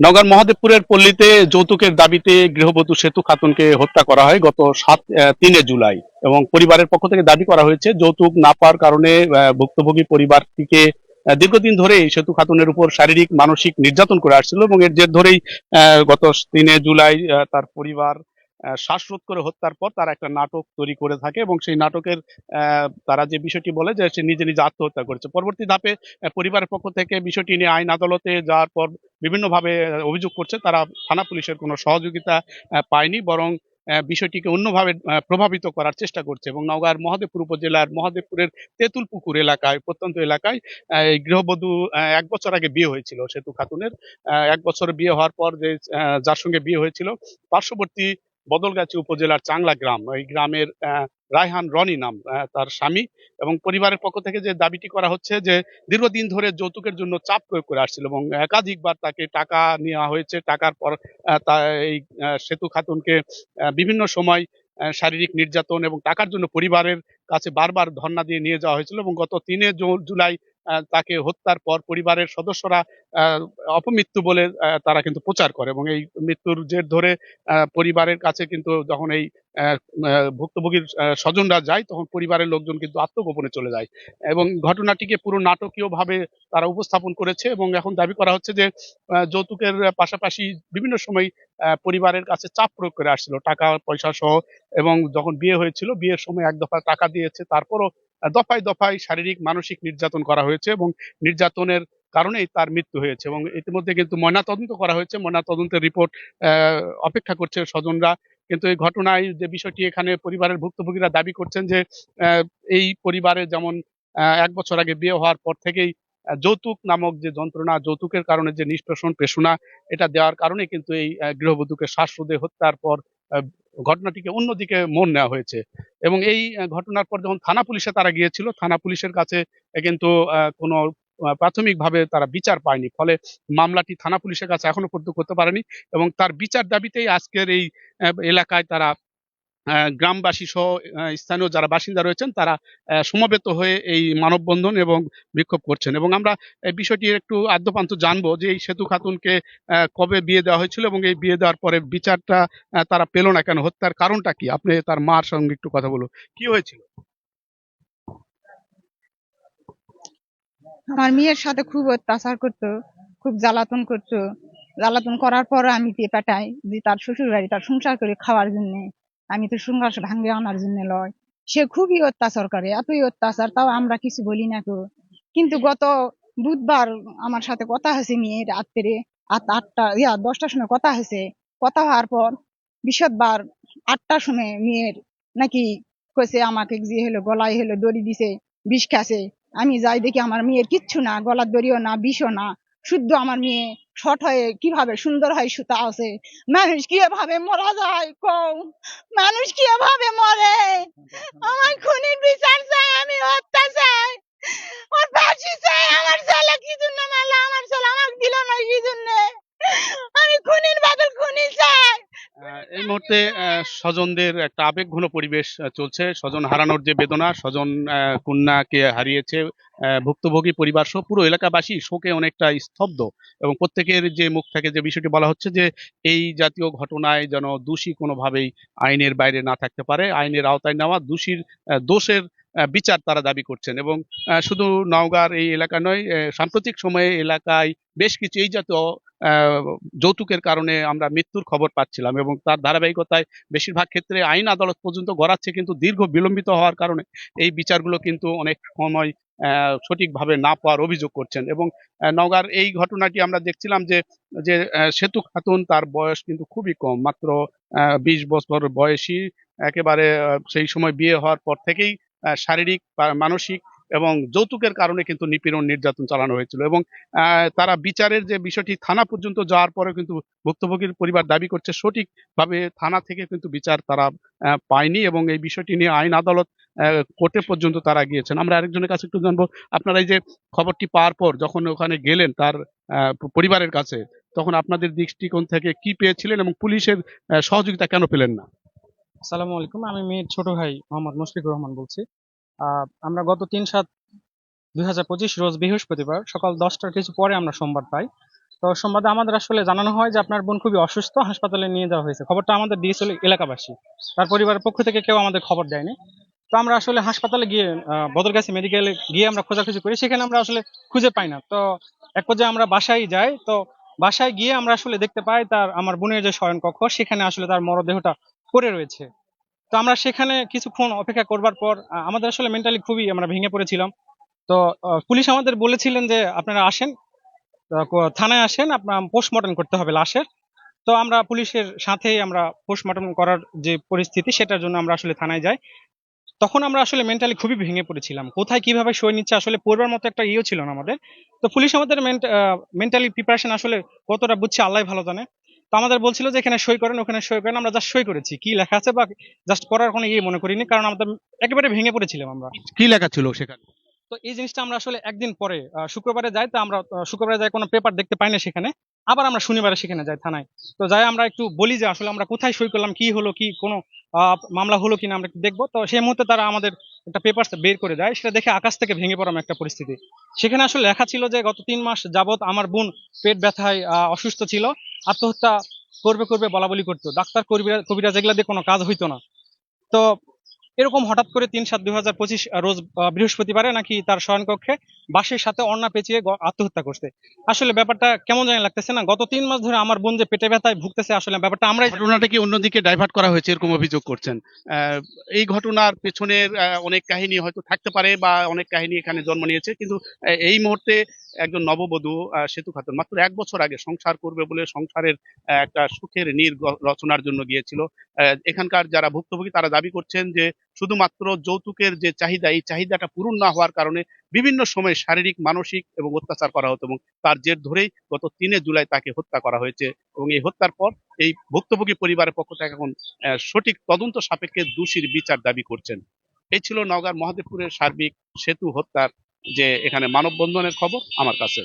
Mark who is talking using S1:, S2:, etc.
S1: নগর মহাদেবপুরের পল্লীতে যৌতুকের দাবিতে গৃহবধূ সেতু খাতুনকে হত্যা করা হয় গত সাত তিনে জুলাই এবং পরিবারের পক্ষ থেকে দাবি করা হয়েছে যৌতুক না পাওয়ার কারণে ভুক্তভোগী পরিবারটিকে দীর্ঘদিন ধরে এই সেতু খাতুনের উপর শারীরিক, মানসিক নির্যাতন করে আসছিল এবং এর জের ধরেই গত তিনে জুলাই তার পরিবার শ্বাসরোধ করে হত্যার পর তারা একটা নাটক তৈরি করে থাকে এবং সেই নাটকের তারা যে বিষয়টি বলে যে সে নিজে নিজে আত্মহত্যা করেছে। পরবর্তী ধাপে পরিবারের পক্ষ থেকে বিষয়টি নিয়ে আইন আদালতে যাওয়ার পর বিভিন্নভাবে অভিযোগ করছে। তারা থানা পুলিশের কোনো সহযোগিতা পায়নি বরং বিষয়টিকে অন্যভাবে প্রভাবিত করার চেষ্টা করছে এবং নওগাঁর মহাদেবপুর উপজেলার মহাদেবপুরের তেঁতুল পুকুর এলাকায়, প্রত্যন্ত এলাকায় এই গৃহবধূ এক বছর আগে বিয়ে হয়েছিল সেতু খাতুনের। এক বছর বিয়ে হওয়ার পর যে যার সঙ্গে বিয়ে হয়েছিল, পার্শ্ববর্তী বদলগাছি উপজেলার চাংলা গ্রাম। এই গ্রামের রায়হান রনি নাম তার স্বামী এবং পরিবারের পক্ষ থেকে যে দাবিটি করা হচ্ছে যে দীর্ঘদিন ধরে যৌতুকের জন্য চাপ প্রয়োগ করে আসছিল এবং একাধিকবার তাকে টাকা নেওয়া হয়েছে। টাকার পর তা, এই সেতু খাতুনকে বিভিন্ন সময় শারীরিক নির্যাতন এবং টাকার জন্য পরিবারের কাছে বারবার ধর্ণা দিয়ে নিয়ে যাওয়া হয়েছিল এবং গত তিনে জুলাই তাকে হত্যার পর পরিবারের সদস্যরা অপমৃত্যু বলে তারা কিন্তু প্রচার করে এবং এই মৃত্যুর জের ধরে পরিবারের কাছে কিন্তু যখন এই ভুক্তভোগীর স্বজনরা যায় তখন পরিবারের লোকজন কিন্তু আত্মগোপনে চলে যায় এবং ঘটনাটিকে পুরো নাটকীয় ভাবে তারা উপস্থাপন করেছে এবং এখন দাবি করা হচ্ছে যে যৌতুকের পাশাপাশি বিভিন্ন সময় পরিবারের কাছে চাপ প্রয়োগ করে আসছিল টাকা পয়সা সহ এবং যখন বিয়ে হয়েছিল, বিয়ের সময় এক দফা টাকা দিয়েছে, তারপরও দফায় দফায় শারীরিক, মানসিক নির্যাতন করা হয়েছে এবং নির্যাতনের কারণেই তার মৃত্যু হয়েছে এবং ইতিমধ্যে কিন্তু ময়নাতদন্ত করা হয়েছে। ময়নাতদন্তের রিপোর্ট অপেক্ষা করছে স্বজনরা। কিন্তু এই ঘটনায় যে বিষয়টি এখানে পরিবারের ভুক্তভোগীরা দাবি করছেন যে এই পরিবারে যেমন এক বছর আগে বিয়ে হওয়ার পর থেকেই যৌতুক নামক যে যন্ত্রণা, যৌতুকের কারণে যে নিষ্পেষণ পেশনা এটা দেওয়ার কারণে কিন্তু এই গৃহবধূকে শ্বাসরোধে হত্যার পর ঘটনাটিকে অন্যদিকে মন নেওয়া হয়েছে। এবং এই ঘটনার পর যখন থানা পুলিশে তারা গিয়েছিল, থানা পুলিশের কাছে কিন্তু কোনো প্রাথমিকভাবে তারা বিচার পায়নি। ফলে মামলাটি থানা পুলিশের কাছে এখনও পর্যন্ত করতে পারেনি এবং তার বিচার দাবিতেই আজকের এই এলাকায় তারা গ্রামবাসী সহ স্থানীয় যারা বাসিন্দা রয়েছেন, তারা সমবেত হয়ে এই মানববন্ধন এবং বিক্ষোভ করছেন। এবং আমরা এই বিষয়টি একটু আদ্যপান্ত জানব যে এই সেতু খাতুনকে কবে বিয়ে দেওয়া হয়েছিল এবং এই বিয়ে দেওয়ার পরে বিচারটা তারা পেল না কেন? হত্যার কারণটা কি? আপনি তার মার সঙ্গে একটু কথা বলুন। কি হয়েছিল?
S2: আমার মেয়ের সাথে খুব অত্যাচার করতো, খুব জ্বালাতন করতো। জ্বালাতন করার পর আমি পাঠাই যে তার শ্বশুর বাড়ি তার সংসার করে খাওয়ার জন্য আমি তো সংসার ভাঙ্গে আনার জন্য লয়। সে খুবই অত্যাচার করে, এতই অত্যাচার, তাও আমরা কিছু বলি না কো কিন্তু গত বুধবার আমার সাথে কথা হয়েছে মেয়ের রাত্রে আট আটটা, ইয়া, দশটার সময় কথা হয়েছে। কথা হওয়ার পর বিশদবার আটটার সময় মেয়ের নাকি কইছে আমাকে যে হলো, গলায় হলো দড়ি দিছে, বিষ খাসে আমি যাই দেখি আমার মেয়ের কিচ্ছু না, গলার দড়িও না, বিষও না। শুদ্ধ আমার মেয়ে শর্ট হয়ে কীভাবে সুন্দর হয় সুতা আছে? মানুষ কীভাবে মরা যায় কম মানুষ কীভাবে মরে? আমার খুনির বিচার চাই আমি হত্যা চাই ওর ফাঁসি চাই আমার ছেলে কি জন্য মারলো আমার ছেলে আমাকে দিল না কি জন্য আমি খুনির বাদল খুনি চাই
S1: আহ, এই মুহূর্তে স্বজনদের একটা আবেগঘন পরিবেশ চলছে। স্বজন হারানোর যে বেদনা, স্বজন কন্যাকে হারিয়েছে ভুক্তভোগী পরিবার সহ পুরো এলাকাবাসী শোকে অনেকটা স্তব্ধ। এবং প্রত্যেকের যে মুখ থাকে যে বিষয়টি বলা হচ্ছে যে, এই জাতীয় ঘটনায় যেন দোষী কোনোভাবেই আইনের বাইরে না থাকতে পারে। আইনের আওতায় নেওয়া দোষীর দোষের বিচার তারা দাবি করছেন এবং শুধু নওগাঁর এই এলাকা নয় সাম্প্রতিক সময়ে এলাকায় বেশ কিছু এই জাতীয় যৌতুকের কারণে আমরা মৃত্যুর খবর পাচ্ছিলাম এবং তার ধারাবাহিকতায় বেশিরভাগ ক্ষেত্রে আইন আদালত পর্যন্ত গড়াচ্ছে কিন্তু দীর্ঘ বিলম্বিত হওয়ার কারণে এই বিচারগুলো কিন্তু অনেক সময় সঠিকভাবে না পাওয়ার অভিযোগ করছেন এবং নওগাঁর এই ঘটনাটি আমরা দেখছিলাম যে যে সেতু খাতুন তার বয়স কিন্তু খুবই কম, মাত্র বিশ বছর বয়সী, একেবারে সেই সময় বিয়ে হওয়ার পর থেকেই শারীরিক মানসিক এবং যৌতুকের কারণে কিন্তু নিপীড়ন, নির্যাতন চালানো হয়েছিল এবং তারা বিচারের যে বিষয়টি থানা পর্যন্ত যাওয়ার পরে কিন্তু ভুক্তভোগীর পরিবার দাবি করছে সঠিকভাবে থানা থেকে কিন্তু বিচার তারা পায়নি এবং এই বিষয়টি নিয়ে আইন আদালত কোর্টে পর্যন্ত তারা গিয়েছেন। আমরা আরেকজনের কাছে একটু জানব, আপনারা এই যে খবরটি পাওয়ার পর যখন ওখানে গেলেন তার পরিবারের কাছে, তখন আপনাদের দৃষ্টিকোণ থেকে কি পেয়েছিলেন এবং পুলিশের সহযোগিতা কেন পেলেন না?
S3: আসসালামু আলাইকুম। আমি মেয়ের ছোট ভাই মোহাম্মদ মুশফিকুর রহমান বলছি। আমরা গত তিন সাত দুই রোজ বৃহস্পতিবার সকাল দশটার কিছু পরে আমরা সোমবার পাই। তো সংবাদে আমাদের আসলে জানানো হয় যে আপনার বোন খুবই অসুস্থ, হাসপাতালে নিয়ে যাওয়া হয়েছে। খবরটা আমাদের দিয়েছিল এলাকাবাসী। তার পরিবারের পক্ষ থেকে কেউ আমাদের খবর দেয়নি। তো আমরা আসলে হাসপাতালে গিয়ে বদরগাছি মেডিকেলে গিয়ে আমরা খোঁজাখুঁজি করি। সেখানে আমরা আসলে খুঁজে পাই না। তো এক পর্যায়ে আমরা বাসায় যাই। তো বাসায় গিয়ে আমরা আসলে দেখতে পাই তার, আমার বোনের যে শয়ন কক্ষ সেখানে আসলে তার মরদেহটা পড়ে রয়েছে। তো আমরা সেখানে কিছুক্ষণ অপেক্ষা করবার পর আমাদের আসলে মেন্টালি খুবই আমরা ভেঙে পড়েছিলাম। তো পুলিশ আমাদের বলেছিলেন যে, আপনারা আসেন থানায় আসেন আপনার পোস্টমর্টম করতে হবে লাশের। তো আমরা পুলিশের সাথেই আমরা পোস্টমর্টম করার যে পরিস্থিতি, সেটার জন্য আমরা আসলে থানায় যাই। তখন আমরা আসলে মেন্টালি খুবই ভেঙে পড়েছিলাম। কোথায় কীভাবে সই নিচ্ছে, আসলে পড়বার মতো একটা ইয়েও ছিল না আমাদের। তো পুলিশ আমাদের মেন্টালি প্রিপারেশন আসলে কতটা বুঝছে আল্লাহ ভালো জানে। তো আমাদের বলছিল যে এখানে সই করেন ওখানে সই করেন আমরা জাস্ট সই করেছি। কি লেখা আছে বা জাস্ট করার কোনো ইয়ে মনে করিনি কারণ আমাদের একেবারে ভেঙে পড়েছিলাম আমরা।
S1: কি লেখা ছিল সেখানে?
S3: তো এই জিনিসটা আমরা আসলে একদিন পরে শুক্রবারে যাই তো আমরা শুক্রবারে যাই কোনো পেপার দেখতে পাই না সেখানে। আবার আমরা শনিবারে সেখানে যাই থানায়। তো যাই আমরা একটু বলি যে আসলে আমরা কোথায় সই করলাম কি হলো কি কোনো আহ, মামলা হলো কিনা আমরা একটু দেখব। তো সেই মুহূর্তে তারা আমাদের একটা পেপার বের করে দেয় সেটা দেখে আকাশ থেকে ভেঙে পড়াম একটা পরিস্থিতি। সেখানে আসলে লেখা ছিল যে গত তিন মাস যাবত আমার বোন পেট ব্যথায় আহ, অসুস্থ ছিল। আত্মহত্যা করবে করবে বলা বলি করতো। ডাক্তার, কবিরা কবিরা যেগুলা দিয়ে কোনো কাজ হইতো না। তো এরকম হঠাৎ করে তিন সাত দুই রোজ বৃহস্পতিবারে নাকি তার শয়নকক্ষে বাঁশের সাথে অন্না পেঁচিয়ে আত্মহত্যা করছে। আসলে ব্যাপারটা কেমন জানি লাগতেছে না। গত তিন মাস ধরে আমার বোন যে পেটে ব্যথায় ভুগতেছে, আসলে ব্যাপারটা আমরাই জানি।
S1: ঘটনাটা কি অন্যদিকে ডাইভার্ট করা হয়েছে, এরকম অভিযোগ করছেন? এই ঘটনার পেছনের অনেক কাহিনী হয়তো থাকতে পারে বা অনেক কাহিনী এখানে জন্ম নিয়েছে, কিন্তু এই মুহূর্তে একজন নববধূ সেতু খাতুন, মাত্র এক বছর আগে সংসার করবে বলে সংসারের একটা সুখের নীর রচনার জন্য গিয়েছিল। এখানকার যারা ভুক্তভোগী, তারা দাবি করছেন যে শুধুমাত্র যৌতুকের যে চাহিদা, এই চাহিদাটা পূরণ না হওয়ার কারণে বিভিন্ন সময় শারীরিক, মানসিক এবং অত্যাচার করা হতো এবং তার জের ধরেই গত তিনে জুলাই তাকে হত্যা করা হয়েছে এবং এই হত্যার পর এই ভুক্তভোগী পরিবারের পক্ষ থেকে এখন সঠিক তদন্ত সাপেক্ষে দোষীর বিচার দাবি করছেন। এই ছিল নওগাঁর মহাদেবপুরের সার্বিক সেতু হত্যার যে এখানে মানববন্ধনের খবর, আমার কাছে।